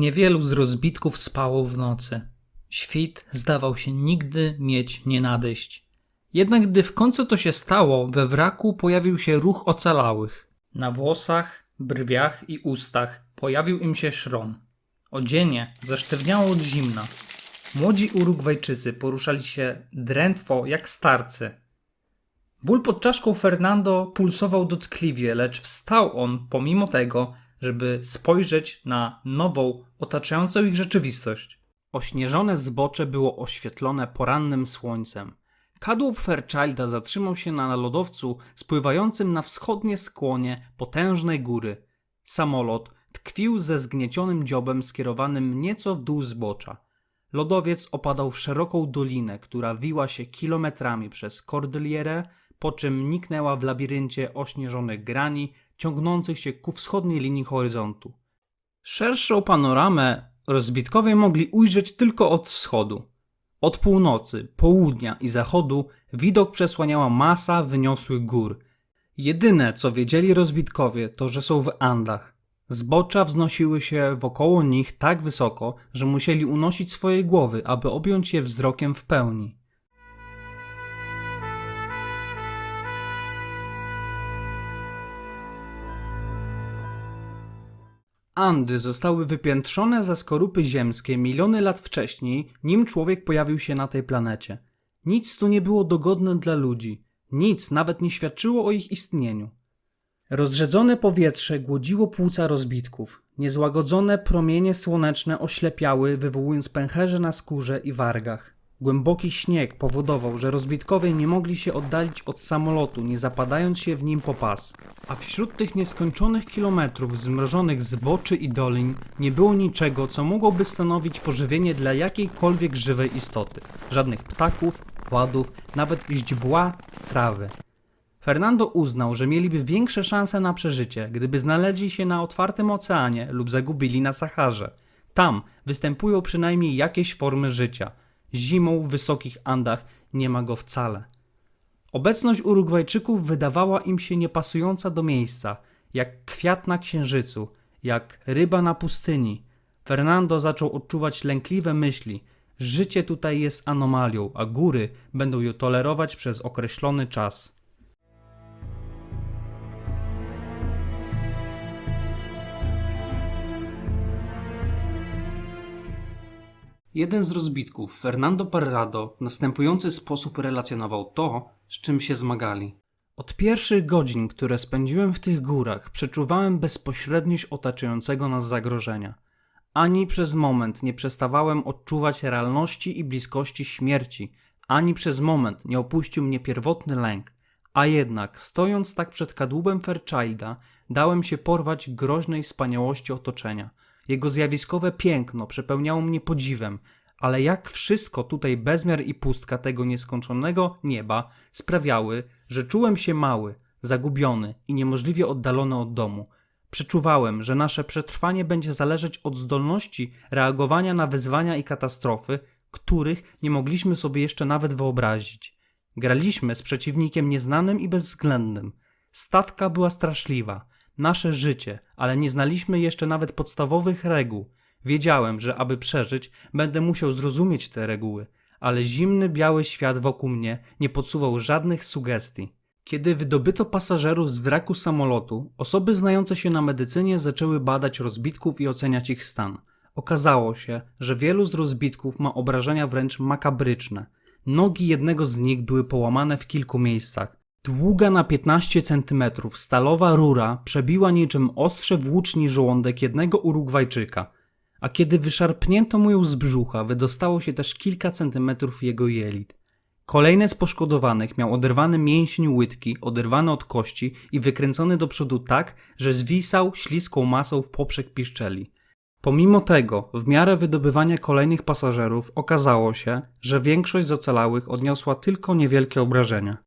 niewielu z rozbitków spało w nocy. Świt zdawał się nigdy mieć nie nadejść. Jednak gdy w końcu to się stało, we wraku pojawił się ruch ocalałych. Na włosach, brwiach i ustach pojawił im się szron. Odzienie zasztywniało od zimna. Młodzi Urugwajczycy poruszali się drętwo jak starcy. Ból pod czaszką Fernando pulsował dotkliwie, lecz wstał on pomimo tego, żeby spojrzeć na nową, otaczającą ich rzeczywistość. Ośnieżone zbocze było oświetlone porannym słońcem. Kadłub Fairchilda zatrzymał się na lodowcu spływającym na wschodnie skłonie potężnej góry. Samolot tkwił ze zgniecionym dziobem skierowanym nieco w dół zbocza. Lodowiec opadał w szeroką dolinę, która wiła się kilometrami przez kordylierę, po czym niknęła w labiryncie ośnieżonych grani ciągnących się ku wschodniej linii horyzontu. Szerszą panoramę rozbitkowie mogli ujrzeć tylko od wschodu. Od północy, południa i zachodu widok przesłaniała masa wyniosłych gór. Jedyne, co wiedzieli rozbitkowie, to, że są w Andach. Zbocza wznosiły się wokoło nich tak wysoko, że musieli unosić swoje głowy, aby objąć je wzrokiem w pełni. Andy zostały wypiętrzone ze skorupy ziemskie miliony lat wcześniej, nim człowiek pojawił się na tej planecie. Nic tu nie było dogodne dla ludzi, nic nawet nie świadczyło o ich istnieniu. Rozrzedzone powietrze głodziło płuca rozbitków. Niezłagodzone promienie słoneczne oślepiały, wywołując pęcherze na skórze i wargach. Głęboki śnieg powodował, że rozbitkowie nie mogli się oddalić od samolotu, nie zapadając się w nim po pas. A wśród tych nieskończonych kilometrów zmrożonych zboczy i dolin nie było niczego, co mogłoby stanowić pożywienie dla jakiejkolwiek żywej istoty. Żadnych ptaków, pładów, nawet źdźbła, trawy. Fernando uznał, że mieliby większe szanse na przeżycie, gdyby znaleźli się na otwartym oceanie lub zagubili na Saharze. Tam występują przynajmniej jakieś formy życia. Zimą w wysokich Andach nie ma go wcale. Obecność Urugwajczyków wydawała im się niepasująca do miejsca, jak kwiat na księżycu, jak ryba na pustyni. Fernando zaczął odczuwać lękliwe myśli. Życie tutaj jest anomalią, a góry będą ją tolerować przez określony czas. Jeden z rozbitków, Fernando Parrado, w następujący sposób relacjonował to, z czym się zmagali. Od pierwszych godzin, które spędziłem w tych górach, przeczuwałem bezpośredniość otaczającego nas zagrożenia. Ani przez moment nie przestawałem odczuwać realności i bliskości śmierci, ani przez moment nie opuścił mnie pierwotny lęk. A jednak, stojąc tak przed kadłubem Fairchilda, dałem się porwać groźnej wspaniałości otoczenia – jego zjawiskowe piękno przepełniało mnie podziwem, ale jak wszystko tutaj bezmiar i pustka tego nieskończonego nieba sprawiały, że czułem się mały, zagubiony i niemożliwie oddalony od domu. Przeczuwałem, że nasze przetrwanie będzie zależeć od zdolności reagowania na wyzwania i katastrofy, których nie mogliśmy sobie jeszcze nawet wyobrazić. Graliśmy z przeciwnikiem nieznanym i bezwzględnym. Stawka była straszliwa nasze życie, ale nie znaliśmy jeszcze nawet podstawowych reguł. Wiedziałem, że aby przeżyć, będę musiał zrozumieć te reguły, ale zimny biały świat wokół mnie nie podsuwał żadnych sugestii. Kiedy wydobyto pasażerów z wraku samolotu, osoby znające się na medycynie zaczęły badać rozbitków i oceniać ich stan. Okazało się, że wielu z rozbitków ma obrażenia wręcz makabryczne. Nogi jednego z nich były połamane w kilku miejscach. Długa na 15 cm stalowa rura przebiła niczym ostrze włóczni żołądek jednego Urugwajczyka, a kiedy wyszarpnięto mu ją z brzucha, wydostało się też kilka centymetrów jego jelit. Kolejny z poszkodowanych miał oderwany mięsień łydki, oderwany od kości i wykręcony do przodu tak, że zwisał śliską masą w poprzek piszczeli. Pomimo tego, w miarę wydobywania kolejnych pasażerów okazało się, że większość z ocalałych odniosła tylko niewielkie obrażenia.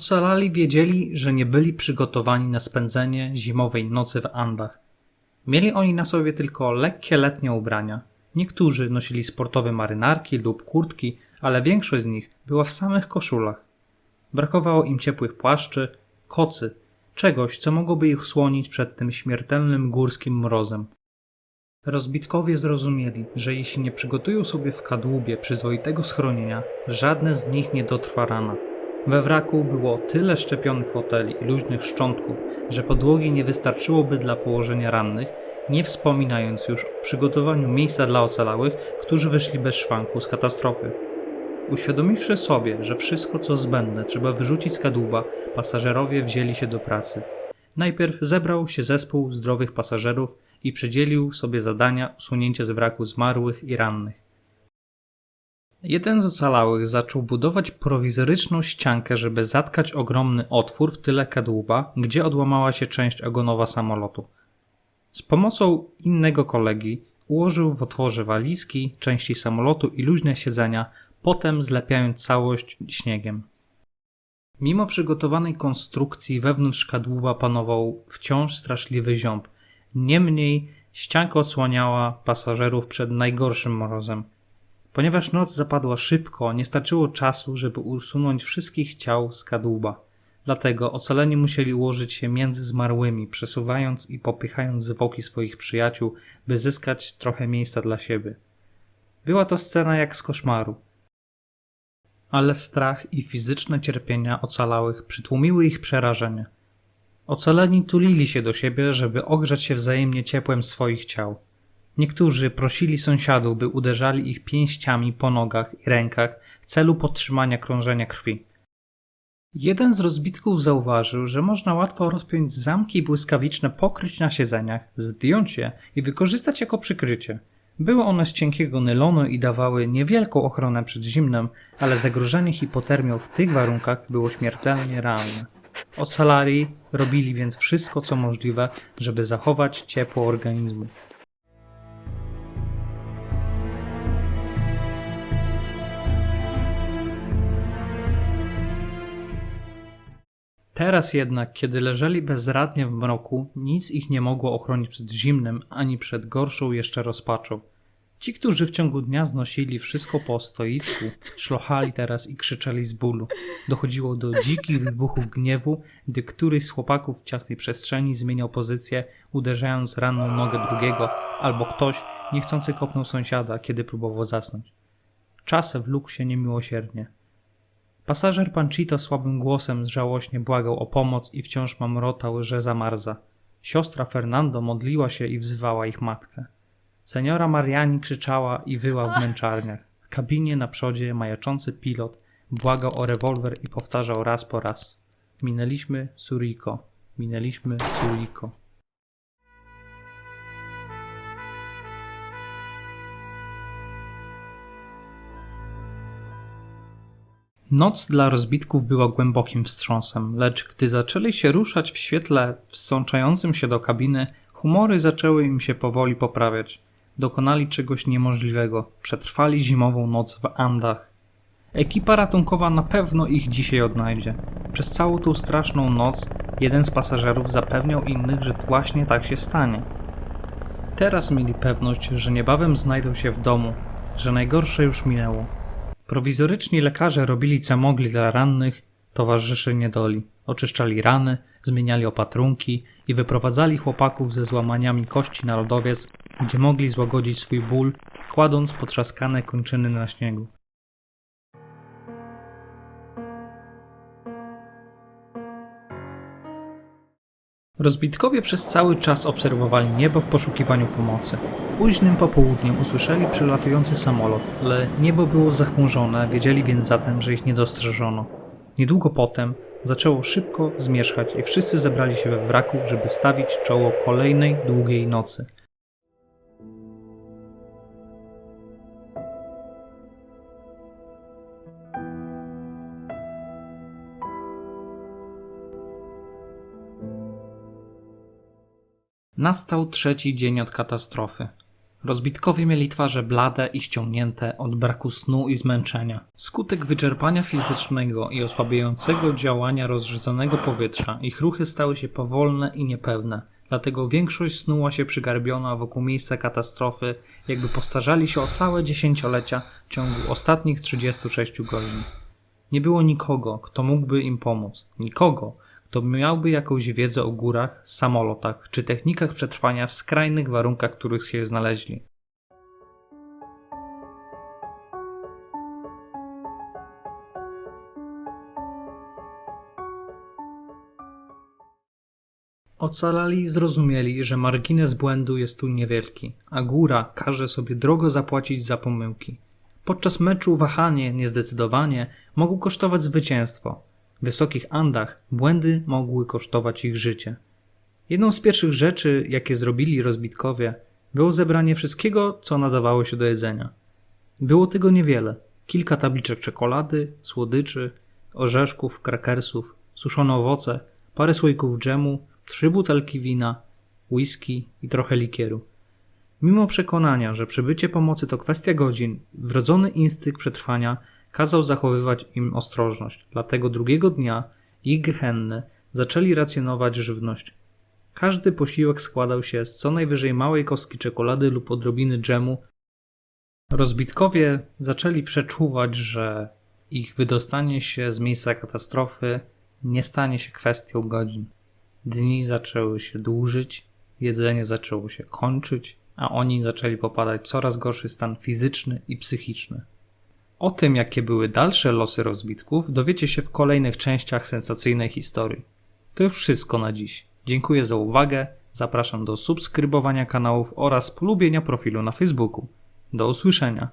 Ocalali wiedzieli, że nie byli przygotowani na spędzenie zimowej nocy w Andach. Mieli oni na sobie tylko lekkie letnie ubrania. Niektórzy nosili sportowe marynarki lub kurtki, ale większość z nich była w samych koszulach. Brakowało im ciepłych płaszczy, kocy, czegoś, co mogłoby ich słonić przed tym śmiertelnym górskim mrozem. Rozbitkowie zrozumieli, że jeśli nie przygotują sobie w kadłubie przyzwoitego schronienia, żadne z nich nie dotrwa rana. We wraku było tyle szczepionych foteli i luźnych szczątków, że podłogi nie wystarczyłoby dla położenia rannych, nie wspominając już o przygotowaniu miejsca dla ocalałych, którzy wyszli bez szwanku z katastrofy. Uświadomiwszy sobie, że wszystko co zbędne trzeba wyrzucić z kadłuba, pasażerowie wzięli się do pracy. Najpierw zebrał się zespół zdrowych pasażerów i przydzielił sobie zadania usunięcia z wraku zmarłych i rannych. Jeden z ocalałych zaczął budować prowizoryczną ściankę, żeby zatkać ogromny otwór w tyle kadłuba, gdzie odłamała się część ogonowa samolotu. Z pomocą innego kolegi ułożył w otworze walizki, części samolotu i luźne siedzenia, potem zlepiając całość śniegiem. Mimo przygotowanej konstrukcji wewnątrz kadłuba panował wciąż straszliwy ziąb. Niemniej ścianka odsłaniała pasażerów przed najgorszym mrozem. Ponieważ noc zapadła szybko, nie starczyło czasu, żeby usunąć wszystkich ciał z kadłuba. Dlatego ocaleni musieli ułożyć się między zmarłymi, przesuwając i popychając zwłoki swoich przyjaciół, by zyskać trochę miejsca dla siebie. Była to scena jak z koszmaru. Ale strach i fizyczne cierpienia ocalałych przytłumiły ich przerażenie. Ocaleni tulili się do siebie, żeby ogrzać się wzajemnie ciepłem swoich ciał. Niektórzy prosili sąsiadów, by uderzali ich pięściami po nogach i rękach w celu podtrzymania krążenia krwi. Jeden z rozbitków zauważył, że można łatwo rozpiąć zamki błyskawiczne, pokryć na siedzeniach, zdjąć je i wykorzystać jako przykrycie. Były one z cienkiego nylonu i dawały niewielką ochronę przed zimnem, ale zagrożenie hipotermią w tych warunkach było śmiertelnie realne. Ocalali robili więc wszystko co możliwe, żeby zachować ciepło organizmu. Teraz jednak, kiedy leżeli bezradnie w mroku, nic ich nie mogło ochronić przed zimnem ani przed gorszą jeszcze rozpaczą. Ci, którzy w ciągu dnia znosili wszystko po stoisku, szlochali teraz i krzyczeli z bólu. Dochodziło do dzikich wybuchów gniewu, gdy któryś z chłopaków w ciasnej przestrzeni zmieniał pozycję, uderzając ranną nogę drugiego, albo ktoś niechcący kopnął sąsiada, kiedy próbował zasnąć. Czas wlókł się niemiłosiernie. Pasażer Panchito słabym głosem żałośnie błagał o pomoc i wciąż mamrotał, że zamarza. Siostra Fernando modliła się i wzywała ich matkę. Seniora Mariani krzyczała i wyła w męczarniach. W kabinie na przodzie majaczący pilot błagał o rewolwer i powtarzał raz po raz. Minęliśmy Suriko. Minęliśmy Suriko. Noc dla rozbitków była głębokim wstrząsem, lecz gdy zaczęli się ruszać w świetle wsączającym się do kabiny, humory zaczęły im się powoli poprawiać. Dokonali czegoś niemożliwego. Przetrwali zimową noc w Andach. Ekipa ratunkowa na pewno ich dzisiaj odnajdzie. Przez całą tą straszną noc jeden z pasażerów zapewniał innych, że właśnie tak się stanie. Teraz mieli pewność, że niebawem znajdą się w domu, że najgorsze już minęło. Prowizoryczni lekarze robili co mogli dla rannych, towarzyszy niedoli. Oczyszczali rany, zmieniali opatrunki i wyprowadzali chłopaków ze złamaniami kości na lodowiec, gdzie mogli złagodzić swój ból, kładąc potrzaskane kończyny na śniegu. Rozbitkowie przez cały czas obserwowali niebo w poszukiwaniu pomocy. Późnym popołudniem usłyszeli przylatujący samolot, ale niebo było zachmurzone, wiedzieli więc zatem, że ich nie dostrzeżono. Niedługo potem zaczęło szybko zmierzchać i wszyscy zebrali się we wraku, żeby stawić czoło kolejnej długiej nocy. Nastał trzeci dzień od katastrofy. Rozbitkowie mieli twarze blade i ściągnięte od braku snu i zmęczenia. Skutek wyczerpania fizycznego i osłabiającego działania rozrzedzonego powietrza, ich ruchy stały się powolne i niepewne, Dlatego większość snuła się przygarbiona wokół miejsca katastrofy, jakby postarzali się o całe dziesięciolecia w ciągu ostatnich 36 godzin. Nie było nikogo, kto mógłby im pomóc. Nikogo, kto miałby jakąś wiedzę o górach, samolotach czy technikach przetrwania w skrajnych warunkach, w których się znaleźli. Ocalali zrozumieli, że margines błędu jest tu niewielki, a góra każe sobie drogo zapłacić za pomyłki. Podczas meczu wahanie, niezdecydowanie mogło kosztować zwycięstwo. Wysokich Andach błędy mogły kosztować ich życie. Jedną z pierwszych rzeczy, jakie zrobili rozbitkowie, było zebranie wszystkiego, co nadawało się do jedzenia. Było tego niewiele. Kilka tabliczek czekolady, słodyczy, orzeszków, krakersów, suszone owoce, parę słoików dżemu, trzy butelki wina, whisky i trochę likieru. Mimo przekonania, że przybycie pomocy to kwestia godzin, wrodzony instynkt przetrwania kazał zachowywać im ostrożność. Dlatego drugiego dnia ich gehenny zaczęli racjonować żywność. Każdy posiłek składał się z co najwyżej małej kostki czekolady lub odrobiny dżemu. Rozbitkowie zaczęli przeczuwać, że ich wydostanie się z miejsca katastrofy nie stanie się kwestią godzin. Dni zaczęły się dłużyć, jedzenie zaczęło się kończyć, a oni zaczęli popadać w coraz gorszy stan fizyczny i psychiczny. O tym, jakie były dalsze losy rozbitków, dowiecie się w kolejnych częściach sensacyjnej historii. To już wszystko na dziś. Dziękuję za uwagę, zapraszam do subskrybowania kanałów oraz polubienia profilu na Facebooku. Do usłyszenia.